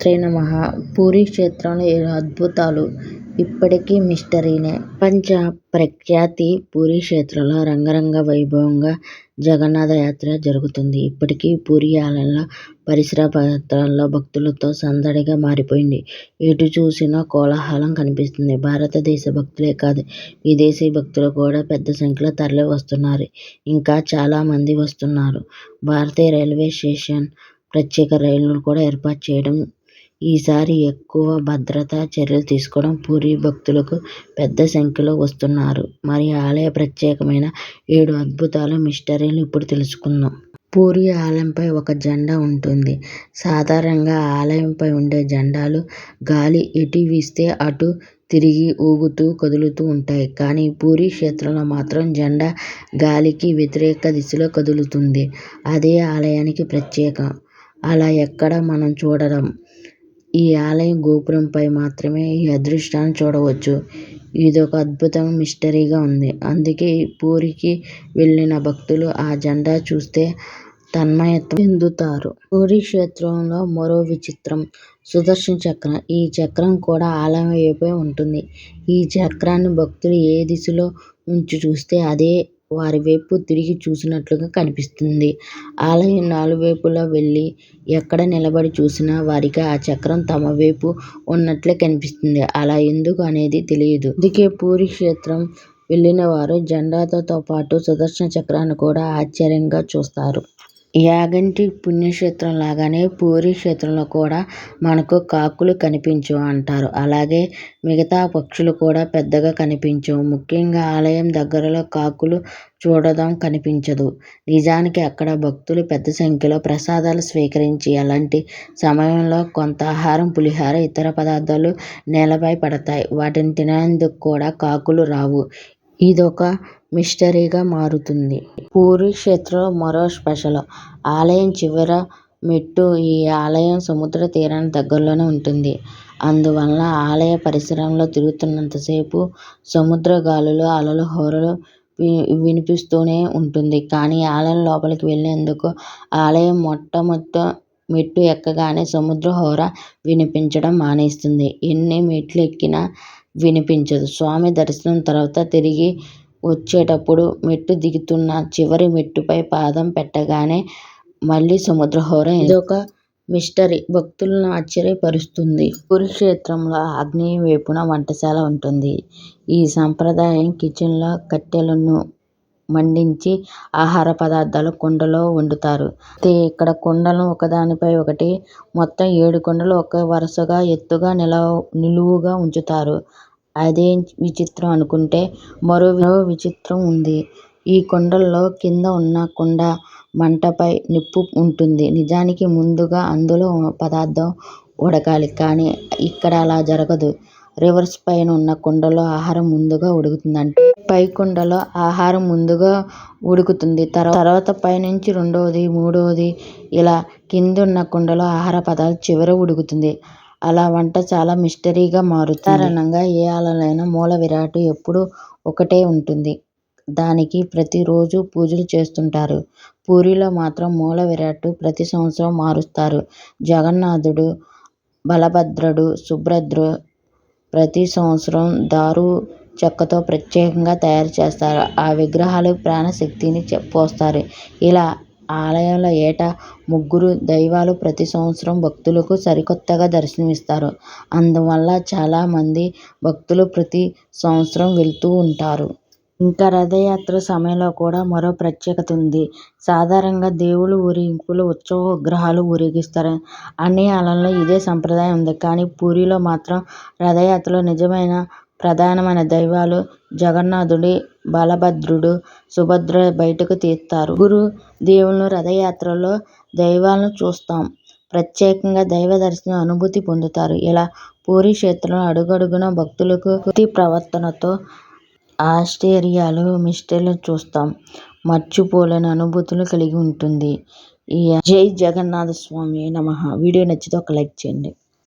శ్రీమాత్రే నమః పూరీ క్షేత్రంలో ఏడు అద్భుతాలు ఇప్పటికీ మిస్టరీనే. ప్రపంచ ప్రఖ్యాతి పూరీ క్షేత్రంలో రంగరంగ వైభవంగా జగన్నాథయాత్ర జరుగుతుంది. ఇప్పటికీ పూరి ఆలయంలో పరిసర ప్రాంతాల్లో భక్తులతో సందడిగా మారిపోయింది. ఎటు చూసినా కోలాహలం కనిపిస్తుంది. భారతదేశ భక్తులే కాదు విదేశీ భక్తులు కూడా పెద్ద సంఖ్యలో తరలి వస్తున్నారు. ఇంకా చాలామంది వస్తున్నారు. భారతీయ రైల్వే స్టేషన్ ప్రత్యేక రైళ్ళను కూడా ఏర్పాటు చేయడం ఈసారి ఎక్కువ భద్రతా చర్యలు తీసుకోవడం పూరీ భక్తులకు పెద్ద సంఖ్యలో వస్తున్నారు. మరి ఆలయ ప్రత్యేకమైన ఏడు అద్భుతాలు, మిస్టరీలు ఇప్పుడు తెలుసుకుందాం. పూరీ ఆలయంపై ఒక జెండా ఉంటుంది. సాధారణంగా ఆలయంపై ఉండే జెండాలు గాలి ఎటు వీస్తే అటు తిరిగి ఊగుతూ, కదులుతూ ఉంటాయి. కానీ పూరీ క్షేత్రంలో మాత్రం జెండా గాలికి వ్యతిరేక దిశలో కదులుతుంది. అదే ఆలయానికి ప్రత్యేకం. అలా ఎక్కడా మనం చూడడం. ఈ ఆలయం గోపురంపై మాత్రమే ఈ అదృష్టాన్ని చూడవచ్చు. ఇదొక అద్భుతం, మిస్టరీగా ఉంది. అందుకే పూరికి వెళ్ళిన భక్తులు ఆ జెండా చూస్తే తన్మయత్వం చెందుతారు. పూరీ క్షేత్రంలో మరో విచిత్రం సుదర్శన చక్రం. ఈ చక్రం కూడా ఆలయం వైపే ఉంటుంది. ఈ చక్రాన్ని భక్తులు ఏ దిశలో ఉంచి చూస్తే అదే వారి వైపు తిరిగి చూసినట్లుగా కనిపిస్తుంది. ఆలయం నాలుగు వైపులా వెళ్ళి ఎక్కడ నిలబడి చూసినా వారికి ఆ చక్రం తమ వైపు ఉన్నట్లే కనిపిస్తుంది. అలా ఎందుకు అనేది తెలియదు. అందుకే పూరి క్షేత్రం వెళ్ళినవారు జెండాతో పాటు సుదర్శన చక్రాన్ని కూడా ఆశ్చర్యంగా చూస్తారు. యాగంటి పుణ్యక్షేత్రం లాగానే పూరీ క్షేత్రంలో కూడా మనకు కాకులు కనిపించవు అంటారు. అలాగే మిగతా పక్షులు కూడా పెద్దగా కనిపించవు. ముఖ్యంగా ఆలయం దగ్గరలో కాకులు చూడడం కనిపించదు. నిజానికి అక్కడ భక్తులు పెద్ద సంఖ్యలో ప్రసాదాలు స్వీకరించి అలాంటి సమయంలో కొంత ఆహారం, పులిహోర, ఇతర పదార్థాలు నేలపై పడతాయి. వాటిని తినేందుకు కూడా కాకులు రావు. ఇదొక మిస్టరీగా మారుతుంది. పూరీ క్షేత్రం మరో స్పెషల్ ఆలయం చివర మెట్టు. ఈ ఆలయం సముద్ర తీరానికి దగ్గరలోనే ఉంటుంది. అందువల్ల ఆలయ పరిసరాల్లో తిరుగుతున్నంతసేపు సముద్ర గాలులు, అలల హోరు వినిపిస్తూనే ఉంటుంది. కానీ ఆలయం లోపలికి వెళ్ళేందుకు ఆలయం మొట్టమొదట మెట్టు ఎక్కగానే సముద్ర హోర వినిపించడం మానేస్తుంది. ఎన్ని మెట్లు ఎక్కినా వినిపించదు. స్వామి దర్శనం తర్వాత తిరిగి వచ్చేటప్పుడు మెట్టు దిగుతున్న చివరి మెట్టుపై పాదం పెట్టగానే మళ్ళీ సముద్ర హోరు ఇదొక మిస్టరీ భక్తులను ఆశ్చర్యపరుస్తుంది. కురుక్షేత్రంలో ఆగ్నేయం వైపున వంటశాల ఉంటుంది. ఈ సంప్రదాయం కిచెన్లో కట్టెలను మండించి ఆహార పదార్థాలు కుండలో వండుతారు. అయితే ఇక్కడ కుండలు ఒకదానిపై ఒకటి మొత్తం ఏడు కుండలు ఒకే వరుసగా ఎత్తుగా నిలువుగా ఉంచుతారు. అదే విచిత్రం అనుకుంటే మరో విచిత్రం ఉంది. ఈ కుండల్లో కింద ఉన్న కుండ మంటపై నిప్పు ఉంటుంది. నిజానికి ముందుగా అందులో పదార్థం ఉడకాలి. కానీ ఇక్కడ అలా జరగదు. రివర్స్ పైన ఉన్న కుండలో ఆహారం ముందుగా ఉడుకుతుందంటే పై కుండలో ఆహారం ముందుగా ఉడుకుతుంది. తర్వాత పైనుంచి రెండోది, మూడోది ఇలా కిందున్న కుండలో ఆహార పదార్థాలు చివర ఉడుకుతుంది. అలా వంట చాలా మిస్టరీగా మారుతుంది. సాధారణంగా ఏ ఆలయంలోనైనా మూల విరాట్టు ఎప్పుడూ ఒకటే ఉంటుంది. దానికి ప్రతిరోజు పూజలు చేస్తుంటారు. పూరిలో మాత్రం మూల విరాట్ ప్రతి సంవత్సరం మారుస్తారు. జగన్నాథుడు, బలభద్రుడు, సుభద్ర ప్రతి సంవత్సరం దారు చెక్కతో ప్రత్యేకంగా తయారు చేస్తారు. ఆ విగ్రహాలు ప్రాణశక్తిని పోస్తారు. ఇలా ఆలయంలో ఏటా ముగ్గురు దైవాలు ప్రతి సంవత్సరం భక్తులకు సరికొత్తగా దర్శనమిస్తారు. అందువల్ల చాలామంది భక్తులు ప్రతి సంవత్సరం వెళ్తూ ఉంటారు. ఇంకా రథయాత్ర సమయంలో కూడా మరో ప్రత్యేకత ఉంది. సాధారణంగా దేవుళ్ళు ఊరేగింపులో ఉత్సవ విగ్రహాలు ఊరేగిస్తారు. అన్ని ఆలయాల్లోనూ ఇదే సంప్రదాయం ఉంది. కానీ పూరీలో మాత్రం రథయాత్రలో నిజమైన ప్రధానమైన దైవాలు జగన్నాథుడు, బలభద్రుడు, సుభద్ర బయటకు తీస్తారు. ముగ్గురు దేవుళ్ళ రథయాత్రలో దైవాలను చూస్తాం. ప్రత్యేకంగా దైవ దర్శన అనుభూతి పొందుతారు. ఇలా పూరి క్షేత్రం అడుగడుగున భక్తులకు భక్తి ప్రవర్తనతో ఆశ్చర్యాలు, మిస్టరీలను చూస్తాం. మర్చిపోలేని అనుభూతులు కలిగి ఉంటుంది. జై జగన్నాథ స్వామి నమ వీడియో నచ్చితే ఒక లైక్ చేయండి.